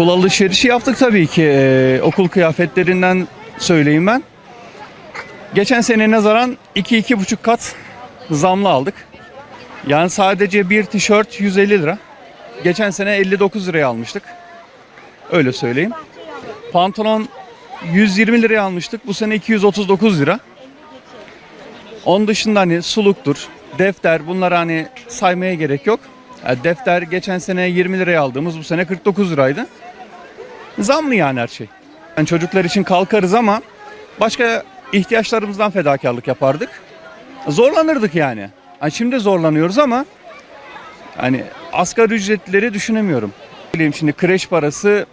Okul alışverişi yaptık tabii ki. Ee, okul kıyafetlerinden söyleyeyim ben. Geçen sene nazaran 2-2,5 kat zamlı aldık. Yani sadece bir tişört 150 lira. Geçen sene 59 liraya almıştık. Öyle söyleyeyim. Pantolon 120 liraya almıştık. Bu sene 239 lira. Onun dışında hani suluktur, defter bunları hani saymaya gerek yok. Yani defter geçen sene 20 liraya aldığımız bu sene 49 liraydı. Zamlı yani her şey. Yani çocuklar için kalkarız ama başka ihtiyaçlarımızdan fedakarlık yapardık. Zorlanırdık yani. Hani şimdi zorlanıyoruz ama hani asgari ücretleri düşünemiyorum. Bileyim şimdi kreş parası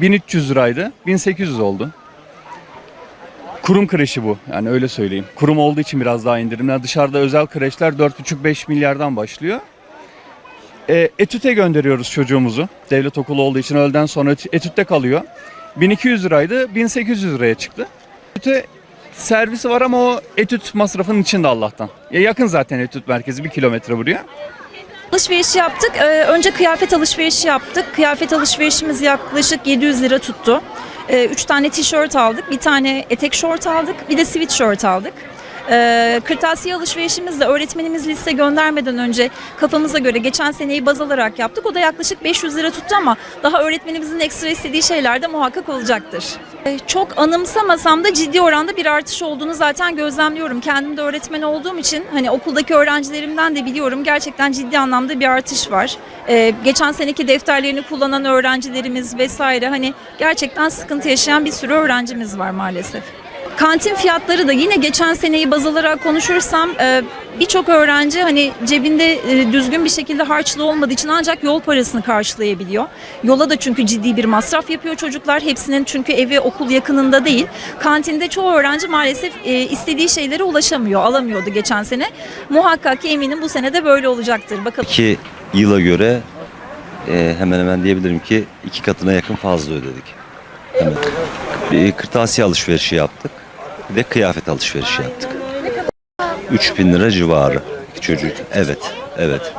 1300 liraydı. 1800 oldu. Kurum kreşi bu. Yani öyle söyleyeyim. Kurum olduğu için biraz daha indirim. Yani dışarıda özel kreşler 4,5-5 milyardan başlıyor. E, etüte gönderiyoruz çocuğumuzu. Devlet okulu olduğu için öğleden sonra etü- etütte kalıyor. 1200 liraydı, 1800 liraya çıktı. Etüte servisi var ama o etüt masrafının içinde Allah'tan. Ya yakın zaten etüt merkezi bir kilometre buraya. Alışveriş yaptık. Ee, önce kıyafet alışverişi yaptık. Kıyafet alışverişimiz yaklaşık 700 lira tuttu. Ee, üç tane tişört aldık, bir tane etek şort aldık, bir de sweatshirt aldık. Ee, kırtasiye alışverişimiz de öğretmenimiz liste göndermeden önce kafamıza göre geçen seneyi baz alarak yaptık. O da yaklaşık 500 lira tuttu ama daha öğretmenimizin ekstra istediği şeyler de muhakkak olacaktır. Ee, Çok anımsamasam da ciddi oranda bir artış olduğunu zaten gözlemliyorum. Kendim de öğretmen olduğum için hani okuldaki öğrencilerimden de biliyorum gerçekten ciddi anlamda bir artış var. Ee, geçen seneki defterlerini kullanan öğrencilerimiz vesaire hani gerçekten sıkıntı yaşayan bir sürü öğrencimiz var maalesef. Kantin fiyatları da yine geçen seneyi baz alarak konuşursam e, birçok öğrenci hani cebinde e, düzgün bir şekilde harçlığı olmadığı için ancak yol parasını karşılayabiliyor. Yola da çünkü ciddi bir masraf yapıyor çocuklar. Hepsinin çünkü evi okul yakınında değil. Kantinde çoğu öğrenci maalesef e, istediği şeylere ulaşamıyor, alamıyordu geçen sene. Muhakkak ki eminim bu sene de böyle olacaktır. Bakalım. İki yıla göre hemen hemen diyebilirim ki iki katına yakın fazla ödedik. Hemen. Bir kırtasiye alışverişi yaptık. De kıyafet alışverişi yaptık. 3000 lira civarı çocuk. Evet, evet.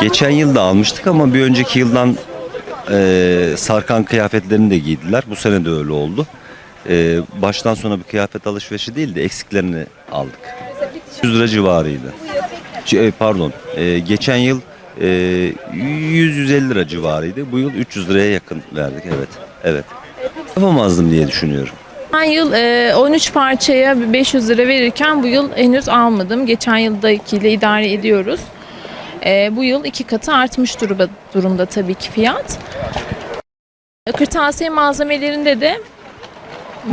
Geçen yıl da almıştık ama bir önceki yıldan e, sarkan kıyafetlerini de giydiler. Bu sene de öyle oldu. E, baştan sona bir kıyafet alışverişi değil de eksiklerini aldık. 100 lira civarıydı. E, pardon. e, geçen yıl e, 100-150 lira civarıydı. Bu yıl 300 liraya yakın verdik. Evet. Evet. Yapamazdım diye düşünüyorum. Geçen yıl e, 13 parçaya 500 lira verirken bu yıl henüz almadım. Geçen yıldakiyle idare ediyoruz. E, bu yıl iki katı artmış durumda, tabii ki fiyat. Kırtasiye malzemelerinde de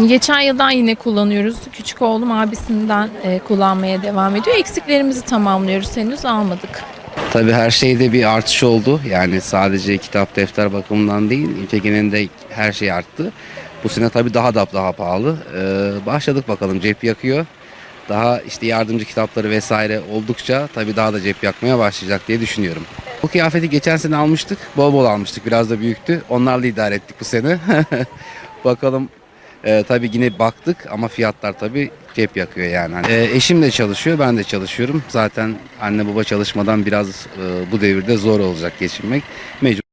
geçen yıldan yine kullanıyoruz. Küçük oğlum abisinden e, kullanmaya devam ediyor. Eksiklerimizi tamamlıyoruz. Henüz almadık. Tabii her şeyde bir artış oldu. Yani sadece kitap defter bakımından değil, ülke genelinde her şey arttı. Bu sene tabii daha da daha pahalı. Ee, başladık bakalım cep yakıyor. Daha işte yardımcı kitapları vesaire oldukça tabii daha da cep yakmaya başlayacak diye düşünüyorum. Bu kıyafeti geçen sene almıştık. Bol bol almıştık. Biraz da büyüktü. Onlarla idare ettik bu sene. bakalım ee, tabii yine baktık ama fiyatlar tabii cep yakıyor yani. Hani, e, eşim de çalışıyor, ben de çalışıyorum. Zaten anne baba çalışmadan biraz e, bu devirde zor olacak geçinmek. Mecbur